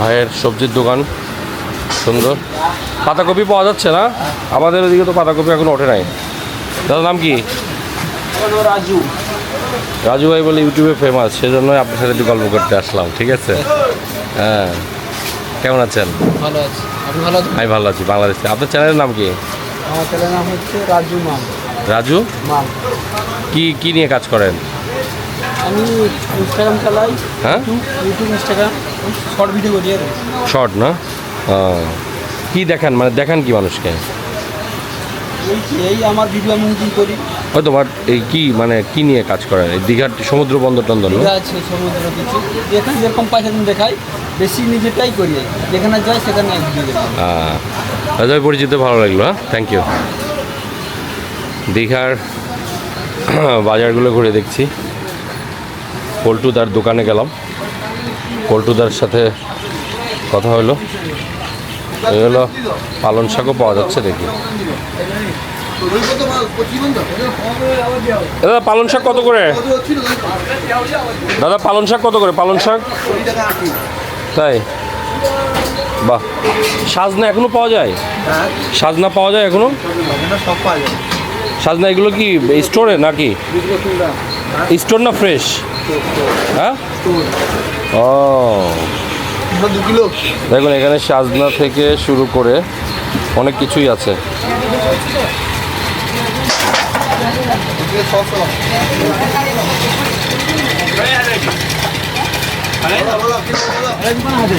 ভাইয়ের সবজির দোকান। সুন্দর। পাতাকপি পাওয়া যাচ্ছে না? আমাদের ওদিকে তো পাতাকপি এখন ওঠে নাই। দাদার নাম কি? রাজু। রাজু ভাই বলে ইউটিউবে ফেমাস সেজন্যই আপনার সাথে একটু গল্প করতে আসলাম ঠিক আছে? হ্যাঁ। কেমন আছেন? ভালো আছে। আপনি ভালো আছেন? আমি ভালো আছি বাংলাদেশে। আপনার চ্যানেলের নাম কি? আমার ছেলের নাম হচ্ছে রাজু মাল। রাজু? মাল। কি কি নিয়ে কাজ করেন? আমি ইনস্টাগ্রাম চালাই। হ্যাঁ? ইউটিউব ইনস্টাগ্রাম শর্ট ভিডিও করি আর শর্ট না? কি দেখান? মানে দেখান কি মানুষকে? এই আমার ভিডিও আমি করি। ওই তোমার এই কি মানে কি নিয়ে কাজ করেন? এই দীঘার সমুদ্র বন্দর টন্দর আছে সমুদ্র কিছু। যেখানে যেরকম পয়সা দিন দেখাই বেশি নিজেরটাই করি যেখানে যাই সেখানে ভাই পরিচিত ভালো লাগল হ্যাঁ? থ্যাংক ইউ দীঘার বাজারগুলো ঘুরে দেখছি। পল্টুদার দোকানে গেলাম। পল্টুদার সাথে কথা হলো। এই হলো পালন শাকও পাওয়া যাচ্ছে দেখি। দাদা, পালন শাক কত করে? দাদা, পালন শাক কত করে? পালন শাক? তাই? বাহ। সাজনা এখনও পাওয়া যায়? সাজনা পাওয়া যায় এখনও? সাজনা এগুলো কি স্টোরে নাকি? স্টোর না ফ্রেশ? হ্যাঁ? ও। দেখুন এখানে সাজনা থেকে শুরু করে অনেক কিছুই আছে।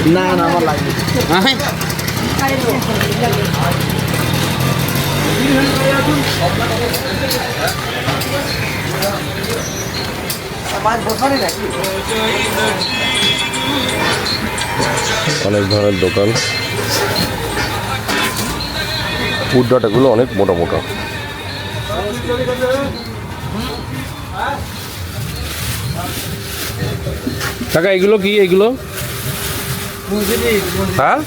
না না আমার লাগবে। হ্যাঁ অনেক ধরনের দোকান। উড্ডাটাগুলো অনেক মোটা মোটা। কাকা, এগুলো কি? এগুলো? হ্যাঁ?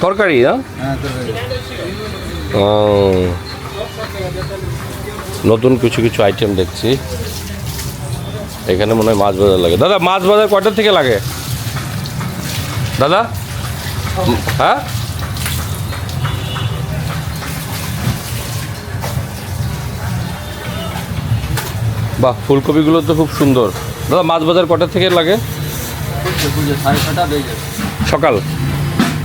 তরকারি, না? নতুন কিছু কিছু আইটেম দেখছি। এখানে মনে হয় মাছ বাজার লাগে। দাদা মাছ বাজার কয়টার থেকে লাগে? দাদা? হ্যাঁ? বাহ ফুলকপিগুলো তো খুব সুন্দর। দাদা মাছ বাজার কটার থেকে লাগে? সকাল।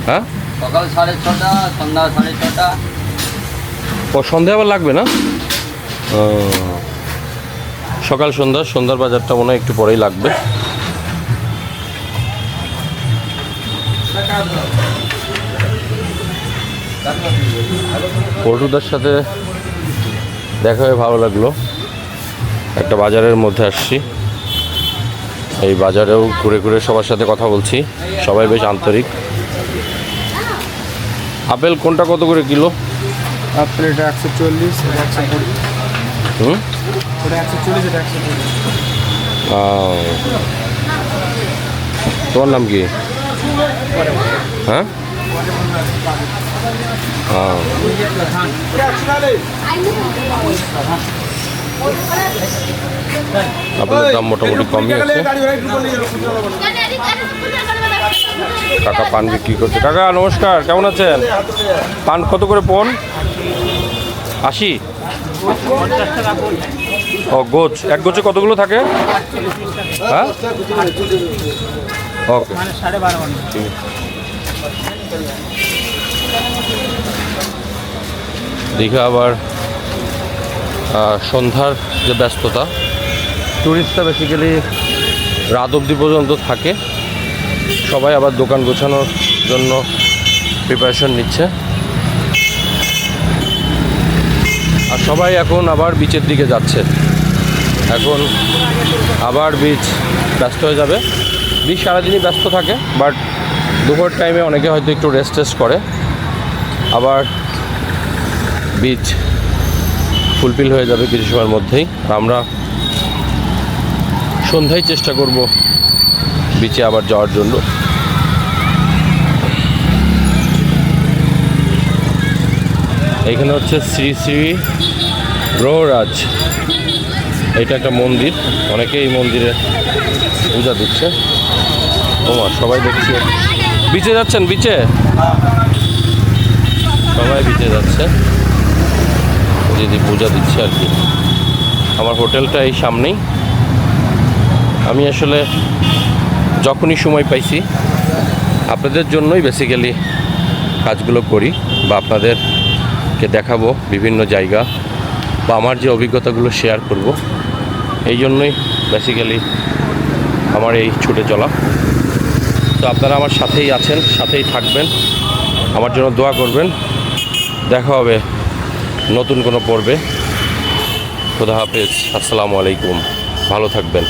হ্যাঁ? সকাল সাড়ে ছটা সন্ধ্যা সাড়ে ছটা ও সন্ধ্যা আবার লাগবে না? ও, সকাল সন্ধ্যা সন্ধ্যার বাজারটা মনে হয় একটু পরেই লাগবে। পল্টুদার সাথে দেখা হয়ে ভালো লাগল। একটা বাজারের মধ্যে আসছি। এই বাজারেও ঘুরে ঘুরে সবার সাথে কথা বলছি। সবাই বেশ আন্তরিক। আপেল কোনটা কত করে কিলো? আপেল এটা একশো চল্লিশ একশো কুড়ি। হুম? ওটা একশো চল্লিশ এটা একশো কুড়ি। তোমার নাম কি? হ্যাঁ? আহ, আপনাদের দাম মোটামুটি কমই আছে। কাকা পান বিক্রি করছে? কাকা নমস্কার কেমন আছেন? পান কত করে পন? আশি? ও, গোছ। এক গোছে কতগুলো থাকে? হ্যাঁ। দীঘা আবার সন্ধ্যার যে ব্যস্ততা ট্যুরিস্টরা বেসিক্যালি রাত অবধি পর্যন্ত থাকে। সবাই আবার দোকান গোছানোর জন্য প্রিপারেশন নিচ্ছে আর সবাই এখন আবার বিচের দিকে যাচ্ছে। এখন আবার বিচ ব্যস্ত হয়ে যাবে। বিচ সারাদিনই ব্যস্ত থাকে বাট দুপুর টাইমে অনেকে হয়তো একটু রেস্ট টেস্ট করে। আবার বিচ ফুলফিল হয়ে যাবে কিছু সময়ের মধ্যেই। আমরা সন্ধ্যায় চেষ্টা করব বিচে আবার যাওয়ার জন্য। এখানে হচ্ছে শ্রী শ্রী গ্রহরাজ এটা একটা মন্দির। অনেকে এই মন্দিরে পূজা দিচ্ছে। ওমা, সবাই দেখছি। বিচে যাচ্ছেন, বিচে? সবাই বিচে যাচ্ছে। দিদি পূজা দিচ্ছে আর কি। আমার হোটেলটা এই সামনেই। আমি আসলে যখনই সময় পাইছি, আপনাদের জন্যই বেসিক্যালি কাজগুলো করি বা আপনাদেরকে দেখাবো বিভিন্ন জায়গা। বা আমার যে অভিজ্ঞতাগুলো শেয়ার করব, এই জন্যই বেসিক্যালি আমার এই ছুটে চলা। তো আপনারা আমার সাথেই আছেন, সাথেই থাকবেন, আমার জন্য দোয়া করবেন। দেখা হবে নতুন কোনো পর্বে। খুদা হাফেজ, আসসালামু আলাইকুম। ভালো থাকবেন।